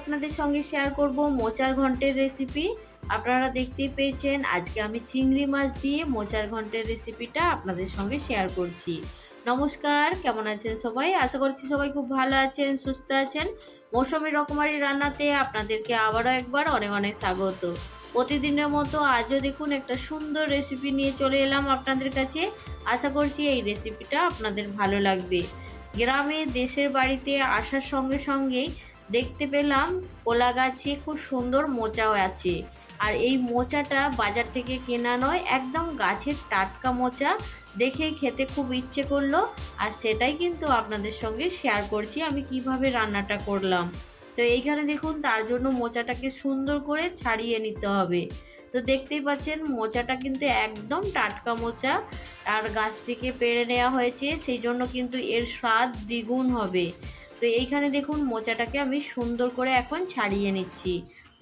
আপনাদের সঙ্গে শেয়ার করব মোচার ঘন্টের রেসিপি আপনারা দেখতেই পেয়েছেন, আজকে আমি চিংড়ি মাছ দিয়ে মোচার ঘন্টের রেসিপিটা আপনাদের সঙ্গে শেয়ার করছি। নমস্কার, কেমন আছেন সবাই? আশা করছি সবাই খুব ভালো আছেন, সুস্থ আছেন। মৌসুমি রকমারি রান্নাতে আপনাদেরকে আবারও একবার অনেক অনেক স্বাগত। প্রতিদিনের মতো আজও দেখুন একটা সুন্দর রেসিপি নিয়ে চলে এলাম আপনাদের কাছে। আশা করছি এই রেসিপিটা আপনাদের ভালো লাগবে। গ্রামে, দেশের বাড়িতে আসার সঙ্গে সঙ্গেই দেখতে পেলাম কলা গাছে খুব সুন্দর মোচাও আছে। আর এই মোচাটা বাজার থেকে কেনা নয়, একদম গাছের টাটকা মোচা। দেখে খেতে খুব ইচ্ছে করল, আর সেটাই কিন্তু আপনাদের সঙ্গে শেয়ার করছি, আমি কীভাবে রান্নাটা করলাম। তো এইখানে দেখুন, তার জন্য মোচাটাকে সুন্দর করে ছাড়িয়ে নিতে হবে। তো দেখতেই পাচ্ছেন, মোচাটা কিন্তু একদম টাটকা মোচা আর গাছ থেকে পেড়ে নেওয়া হয়েছে, সেই জন্য কিন্তু এর স্বাদ দ্বিগুণ হবে। তো এইখানে দেখুন মোচাটাকে আমি সুন্দর করে এখন ছাড়িয়ে নিচ্ছি।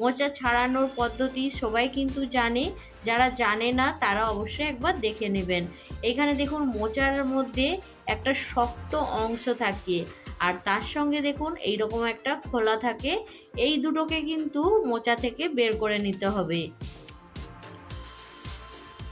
মোচা ছাড়ানোর পদ্ধতি সবাই কিন্তু জানে, যারা জানে না তারা অবশ্যই একবার দেখে নেবেন। এখানে দেখুন মোচার মধ্যে একটা শক্ত অংশ থাকে আর তার সঙ্গে দেখুন এইরকম একটা খোলা থাকে। এই দুটোকে কিন্তু মোচা থেকে বের করে নিতে হবে।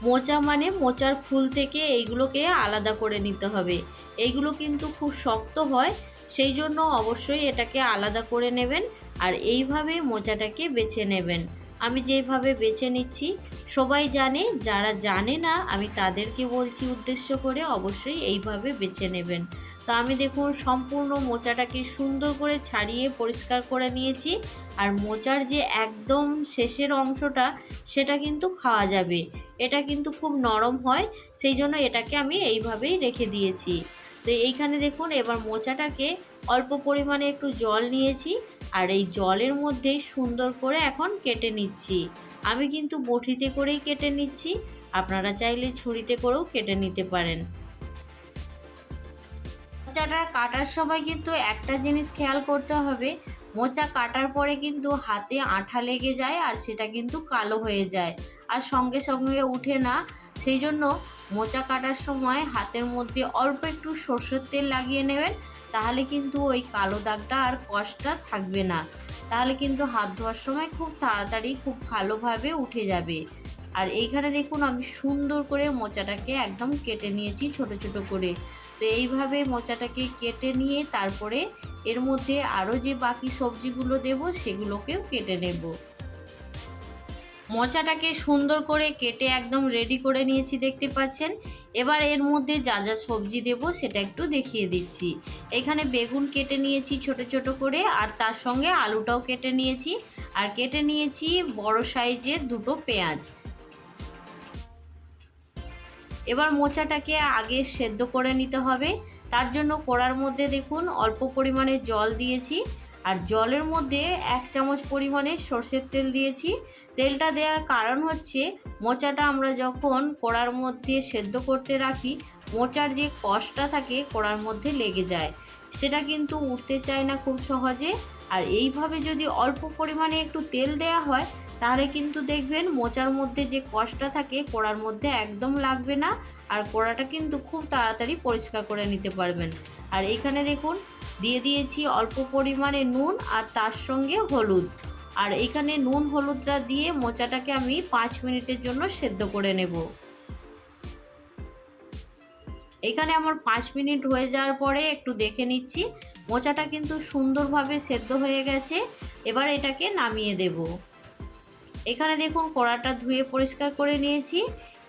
মোচা মানে মোচার ফুল থেকে এইগুলোকে আলাদা করে নিতে হবে। এইগুলো কিন্তু খুব শক্ত হয় সেই জন্য অবশ্যই এটাকে আলাদা করে নেবেন আর এইভাবে মোচাটাকে বেছে নেবেন। আমি যেভাবে বেছে নিচ্ছি, সবাই জানে, যারা জানে না, আমি তাদেরকে বলছি উদ্দেশ্য করে অবশ্যই এইভাবে বেছে নেবেন। তো আমি দেখুন সম্পূর্ণ মোচাটাকে সুন্দর করে ছাড়িয়ে পরিষ্কার করে নিয়েছি আর মোচার যে একদম শেষের অংশটা, সেটা কিন্তু খাওয়া যাবে। এটা কিন্তু খুব নরম হয়, সেই জন্য এটাকে আমি এইভাবেই রেখে দিয়েছি। তো এইখানে দেখুন, এবার মোচাটাকে অল্প পরিমাণে একটু জল নিয়েছি আর এই জলের মধ্যেই সুন্দর করে এখন কেটে নিচ্ছি। আমি কিন্তু বটিতে করেই কেটে নিচ্ছি, আপনারা চাইলে ছুরিতে করেও কেটে নিতে পারেন। মোচাটা কাটার সময় কিন্তু একটা জিনিস খেয়াল করতে হবে, মোচা কাটার পরে কিন্তু হাতে আঠা লেগে যায় আর সেটা কিন্তু কালো হয়ে যায়। আর সঙ্গে সঙ্গে উঠে না সেই জন্য মোচা কাটার সময় হাতের মধ্যে অল্প একটু সর্ষের তেল লাগিয়ে নেবেন, তাহলে কিন্তু ওই কালো দাগটা আর কষ্টটা থাকবে না। তাহলে কিন্তু হাত ধোয়ার সময় খুব তাড়াতাড়ি খুব ভালোভাবে উঠে যাবে। আর এইখানে দেখুন আমি সুন্দর করে মোচাটাকে একদম কেটে নিয়েছি ছোট ছোট করে। তো এইভাবে মোচাটাকে কেটে নিয়ে তারপরে এর মধ্যে আরও যে বাকি সবজিগুলো দেব সেগুলোকেও কেটে নেব। মোচাটাকে সুন্দর করে কেটে একদম রেডি করে নিয়েছি, দেখতে পাচ্ছেন? এবার এর মধ্যে যা যা সবজি দেব সেটা একটু দেখিয়ে দিচ্ছি। এখানে বেগুন কেটে নিয়েছি ছোট ছোট করে, আর তার সঙ্গে আলুটাও কেটে নিয়েছি। আর কেটে নিয়েছি বড় সাইজের দুটো পেঁয়াজ। এবার মোচাটাকে আগে সেদ্ধ করে নিতে হবে। তার জন্য কড়ার মধ্যে দেখুন, অল্প পরিমাণে জল দিয়েছি। আর জলের মধ্যে এক চামচ পরিমাণে সর্ষের তেল দিয়েছি। তেলটা দেওয়ার কারণ হচ্ছে, মোচাটা আমরা যখন কড়ার মধ্যে সেদ্ধ করতে রাখি, মোচার যে কষটা থাকে কড়ার মধ্যে লেগে যায়। সেটা কিন্তু উঠতে চায় না খুব সহজে। আর এইভাবে যদি অল্প পরিমাণে একটু তেল দেয়া হয়, তাহলে কিন্তু দেখবেন মোচার মধ্যে যে কষটা থাকে কড়ার মধ্যে একদম লাগবে না। আর কড়াটা কিন্তু খুব তাড়াতাড়ি পরিষ্কার করে নিতে পারবেন। আর এইখানে দেখুন দিয়ে দিয়েছি অল্প পরিমাণে নুন আর তার সঙ্গে হলুদ। আর এখানে নুন হলুদটা দিয়ে মোচাটাকে আমি পাঁচ মিনিটের জন্য সেদ্ধ করে নেব। এখানে আমার পাঁচ মিনিট হয়ে যাওয়ার পরে একটু দেখে নিচ্ছি। মোচাটা কিন্তু সুন্দরভাবে সেদ্ধ হয়ে গেছে। এবার এটাকে নামিয়ে দেব। এখানে দেখুন কড়াটা ধুয়ে পরিষ্কার করে নিয়েছি।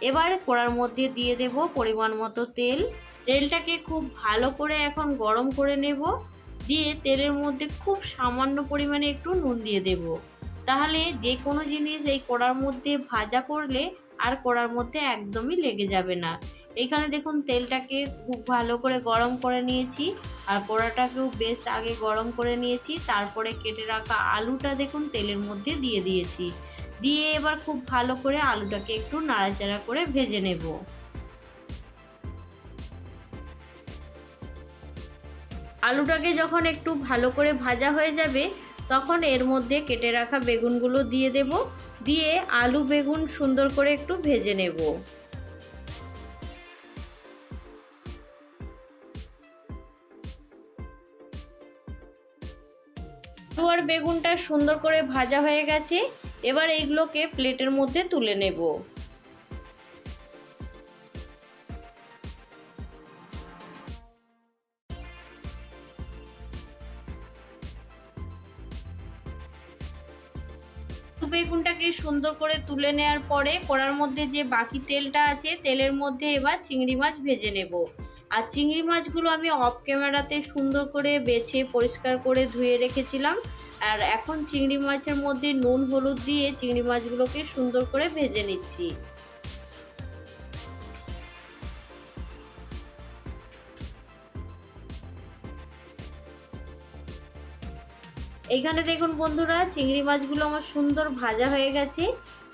এবার কড়ার মধ্যে দিয়ে দেব পরিমাণ মতো তেল। তেলটাকে খুব ভালো করে এখন গরম করে নেব। দিয়ে তেলের মধ্যে খুব সামান্য পরিমাণে একটু নুন দিয়ে দেব। তাহলে যে কোনো জিনিস এই কড়ার মধ্যে ভাজা করলে আর কড়ার মধ্যে একদমই লেগে যাবে না। এখানে দেখুন তেলটাকে খুব ভালো করে গরম করে নিয়েছি। আর কড়াটাকেও বেশ আগে গরম করে নিয়েছি। তারপরে কেটে রাখা আলুটা দেখুন তেলের মধ্যে দিয়ে দিয়েছি। দিয়ে এবার খুব ভালো করে আলুটাকে একটু নাড়াচাড়া করে ভেজে নেব। আলুটাকে যখন একটু ভালো করে ভাজা হয়ে যাবে, তখন এর মধ্যে কেটে রাখা বেগুনগুলো দিয়ে দেব। দিয়ে আলু বেগুন সুন্দর করে একটু ভেজে নেব। আলু আর বেগুনটা সুন্দর করে ভাজা হয়ে গেছে। এবার এইগুলোকে প্লেটের মধ্যে তুলে নেব। বেগুনটাকে সুন্দর করে তুলে নেওয়ার পরে কড়ার মধ্যে যে বাকি তেলটা আছে, তেলের মধ্যে এবার চিংড়ি মাছ ভেজে নেব। আর চিংড়ি মাছগুলো আমি অফ ক্যামেরাতে সুন্দর করে বেছে পরিষ্কার করে ধুয়ে রেখেছিলাম। আর এখন চিংড়ি মাছের মধ্যে নুন, হলুদ দিয়ে চিংড়ি মাছগুলোকে সুন্দর করে ভেজে নিচ্ছি। এইখানে দেখুন বন্ধুরা, চিংড়ি মাছগুলো আমার সুন্দর ভাজা হয়ে গেছে।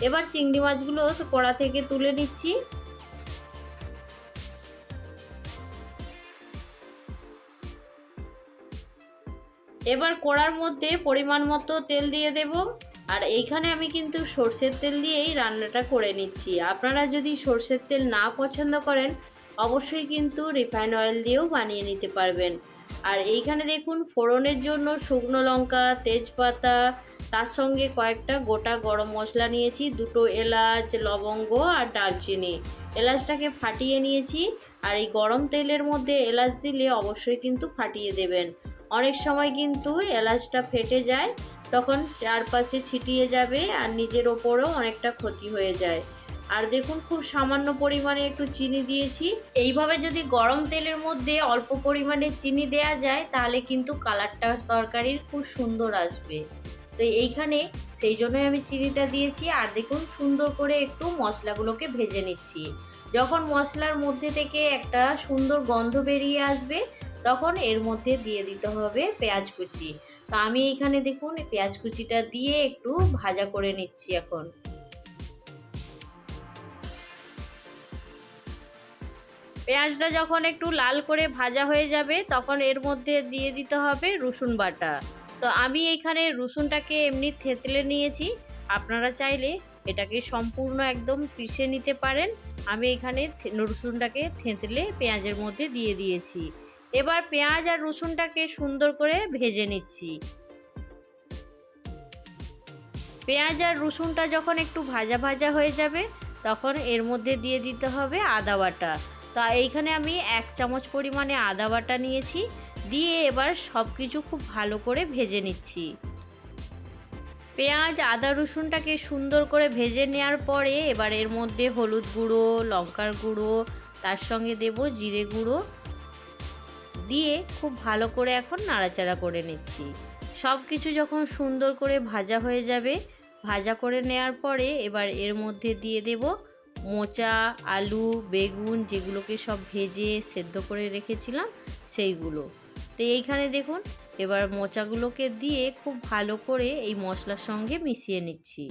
এবার চিংড়ি মাছগুলো কড়া থেকে তুলে নিচ্ছি। এবার কড়ার মধ্যে পরিমাণ মতো তেল দিয়ে দেব। আর এইখানে আমি কিন্তু সর্ষের তেল দিয়েই রান্নাটা করে নিচ্ছি। আপনারা যদি সর্ষের তেল না পছন্দ করেন, অবশ্যই কিন্তু রিফাইন অয়েল দিয়েও বানিয়ে নিতে পারবেন। আর এইখানে দেখুন, ফোড়নের জন্য শুকনো লঙ্কা, তেজপাতা, তার সঙ্গে কয়েকটা গোটা গরম মশলা নিয়েছি, দুটো এলাচ, লবঙ্গ আর ডালচিনি এলাচটাকে ফাটিয়ে নিয়েছি আর এই গরম তেলের মধ্যে এলাচ দিলে অবশ্যই কিন্তু ফাটিয়ে দেবেন। অনেক সময় কিন্তু এলাচটা ফেটে যায়, তখন চারপাশে ছিটিয়ে যাবে আর নিজের ওপরেও অনেকটা ক্ষতি হয়ে যায়। আর দেখুন খুব সামান্য পরিমাণে একটু চিনি দিয়েছি। এইভাবে যদি গরম তেলের মধ্যে অল্প পরিমাণে চিনি দেয়া যায়, তাহলে কিন্তু কালারটা তরকারির খুব সুন্দর আসবে। তো এইখানে সেই জন্যই আমি চিনিটা দিয়েছি। আর দেখুন সুন্দর করে একটু মশলাগুলোকে ভেজে নিচ্ছি। যখন মশলার মধ্যে থেকে একটা সুন্দর গন্ধ বেরিয়ে আসবে, তখন এর মধ্যে দিয়ে দিতে হবে পেঁয়াজ কুচি। তো আমি এইখানে দেখুন পেঁয়াজ কুচিটা দিয়ে একটু ভাজা করে নিচ্ছি এখন। পেঁয়াজটা যখন একটু লাল করে ভাজা হয়ে যাবে, তখন এর মধ্যে দিয়ে দিতে হবে রসুন বাটা। তো আমি এইখানে রসুনটাকে এমনি থেতলে নিয়েছি। আপনারা চাইলে এটাকে সম্পূর্ণ একদম পিষে নিতে পারেন। আমি এখানে রসুনটাকে থেঁতলে পেঁয়াজের মধ্যে দিয়ে দিয়েছি। এবার পেঁয়াজ আর রসুনটাকে সুন্দর করে ভেজে নিচ্ছি। পেঁয়াজ আর রসুনটা যখন একটু ভাজা ভাজা হয়ে যাবে, তখন এর মধ্যে দিয়ে দিতে হবে আদা বাটা। তা এইখানে আমি এক চামচ পরিমাণে আদা বাটা নিয়েছি, দিয়ে এবার সব কিছু খুব ভালো করে ভেজে নিচ্ছি। পেঁয়াজ, আদা, রসুনটাকে সুন্দর করে ভেজে নেওয়ার পরে এবার এর মধ্যে হলুদ গুঁড়ো, লঙ্কার গুঁড়ো, তার সঙ্গে দেব জিরে গুঁড়ো, দিয়ে খুব ভালো করে এখন নাড়াচাড়া করে নিচ্ছি। সব কিছু যখন সুন্দর করে ভাজা হয়ে যাবে, ভাজা করে নেওয়ার পরে এবার এর মধ্যে দিয়ে দেব মোচা, আলু, বেগুন যেগুলোকে সব ভেজে সেদ্ধ করে রেখেছিলাম, সেইগুলো। তো এইখানে দেখুন, এবার মোচাগুলোকে দিয়ে খুব ভালো করে এই মশলার সঙ্গে মিশিয়ে নিচ্ছি।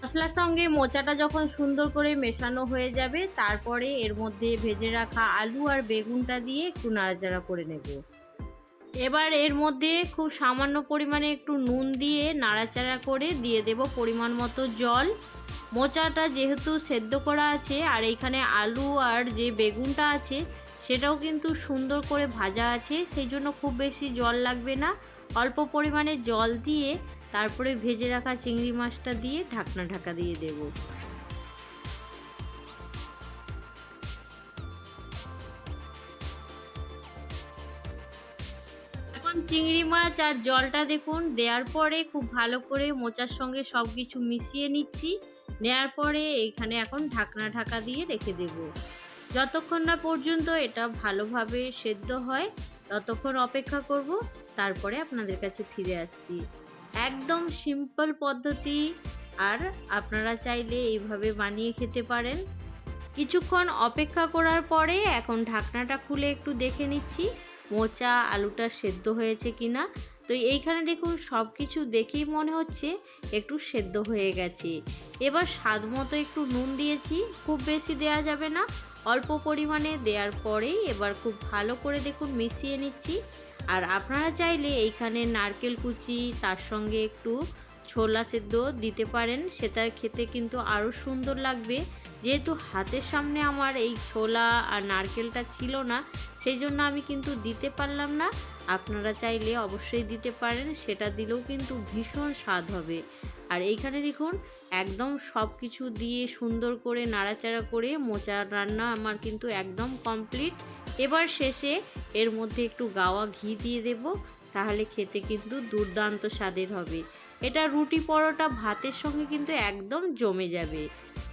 মশলার সঙ্গে মোচাটা যখন সুন্দর করে মেশানো হয়ে যাবে, তারপরে এর মধ্যে ভেজে রাখা আলু আর বেগুনটা দিয়ে একটু নাড়াচাড়া করে নেব। এবার এর মধ্যে খুব সামান্য পরিমাণে একটু নুন দিয়ে নাড়াচাড়া করে দিয়ে দেব পরিমাণ মতো জল। মোচাটা যেহেতু সেদ্ধ করা আছে আর এইখানে আলু আর যে বেগুনটা আছে সেটাও কিন্তু সুন্দর করে ভাজা আছে, সেই জন্য খুব বেশি জল লাগবে না। অল্প পরিমাণে জল দিয়ে তারপরে ভেজে রাখা চিংড়ি মাছটা দিয়ে ঢাকনা ঢাকা দিয়ে দেব। চিংড়ি মাছ আর জলটা দেখুন, দেওয়ার পরে খুব ভালো করে মোচার সঙ্গে সব কিছু মিশিয়ে নিচ্ছি। নেয়ার পরে এখানে এখন ঢাকনা ঢাকা দিয়ে রেখে দেব। যতক্ষণ না পর্যন্ত এটা ভালোভাবে সেদ্ধ হয়, ততক্ষণ অপেক্ষা করব, তারপরে আপনাদের কাছে ফিরে আসছি। একদম সিম্পল পদ্ধতি, আর আপনারা চাইলে এইভাবে বানিয়ে খেতে পারেন। কিছুক্ষণ অপেক্ষা করার পরে এখন ঢাকনাটা খুলে একটু দেখে নিচ্ছি। মোচা, আলুটা সেদ্ধ হয়েছে কিনা? তো এইখানে দেখুন সব কিছু দেখেই মনে হচ্ছে একটু সেদ্ধ হয়ে গেছে। এবার স্বাদ মতো একটু নুন দিয়েছি, খুব বেশি দেয়া যাবে না। অল্প পরিমাণে দেওয়ার পরেই এবার খুব ভালো করে দেখুন মিশিয়ে নিচ্ছি। আর আপনারা চাইলে এইখানে নারকেল কুচি, তার সঙ্গে একটু ছোলা সেদ্ধ দিতে পারেন। সেটা খেতে কিন্তু আরও সুন্দর লাগবে। যেহেতু হাতের সামনে আমার এই ছোলা আর নারকেলটা ছিল না, সেই জন্য আমি কিন্তু দিতে পারলাম না। আপনারা চাইলে অবশ্যই দিতে পারেন, সেটা দিলেও কিন্তু ভীষণ স্বাদ হবে। আর এইখানে দেখুন, একদম সব কিছু দিয়ে সুন্দর করে নাড়াচাড়া করে মোচার রান্না আমার কিন্তু একদম কমপ্লিট। এবার শেষে এর মধ্যে একটু গাওয়া ঘি দিয়ে দেব। তাহলে খেতে কিন্তু দুর্দান্ত স্বাদের হবে। এটা রুটি পরোটা ভাতের সঙ্গে কিন্তু একদম জমে যাবে।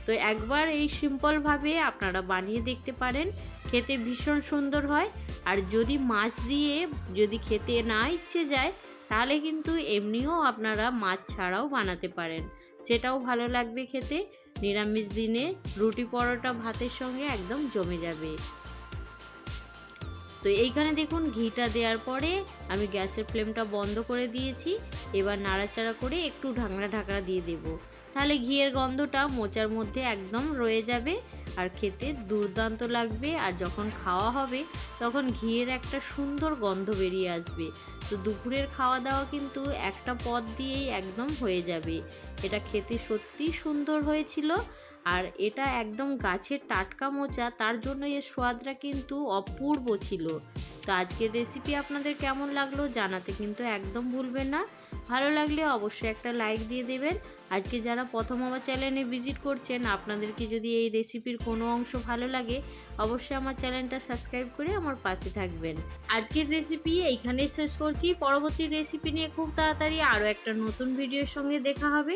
তো একবার এই সিম্পলভাবে আপনারা বানিয়ে দেখতে পারেন, খেতে ভীষণ সুন্দর হয়। আর যদি মাছ দিয়ে যদি খেতে না ইচ্ছে যায়, তাহলে কিন্তু এমনিও আপনারা মাছ ছাড়াও বানাতে পারেন। সেটাও ভালো লাগবে খেতে। নিরামিষ দিনে রুটি পরোটা ভাতের সঙ্গে একদম জমে যাবে। তো এইখানে দেখুন ঘিটা দেওয়ার পরে আমি গ্যাসের ফ্লেমটা বন্ধ করে দিয়েছি। এবার নাড়াচাড়া করে একটু ঢাকনা ঢাকনা দিয়ে দেব। তাহলে ঘিয়ের গন্ধটা মোচার মধ্যে একদম রয়ে যাবে আর খেতে দুর্দান্ত লাগবে। আর যখন খাওয়া হবে, তখন ঘিয়ের একটা সুন্দর গন্ধ বেরিয়ে আসবে। তো দুপুরের খাওয়া দাওয়া কিন্তু একটা পদ দিয়েই একদম হয়ে যাবে। এটা খেতে সত্যি সুন্দর হয়েছিল। আর এটা একদম গাছের টাটকা মোচা, তার জন্য এর স্বাদটা কিন্তু অপূর্ব ছিল। তো আজকের রেসিপি আপনাদের কেমন লাগল জানাতে কিন্তু একদম ভুলবেন না। ভালো লাগলে অবশ্যই একটা লাইক দিয়ে দেবেন। আজকে যারা প্রথম আমার চ্যানেলে ভিজিট করছেন, আপনাদেরকে যদি এই রেসিপির কোনো অংশ ভালো লাগে, অবশ্যই আমার চ্যানেলটা সাবস্ক্রাইব করে আমার পাশে থাকবেন। আজকের রেসিপি এইখানেই শেষ করছি। পরবর্তী রেসিপি নিয়ে খুব তাড়াতাড়ি আরও একটা নতুন ভিডিওর সঙ্গে দেখা হবে।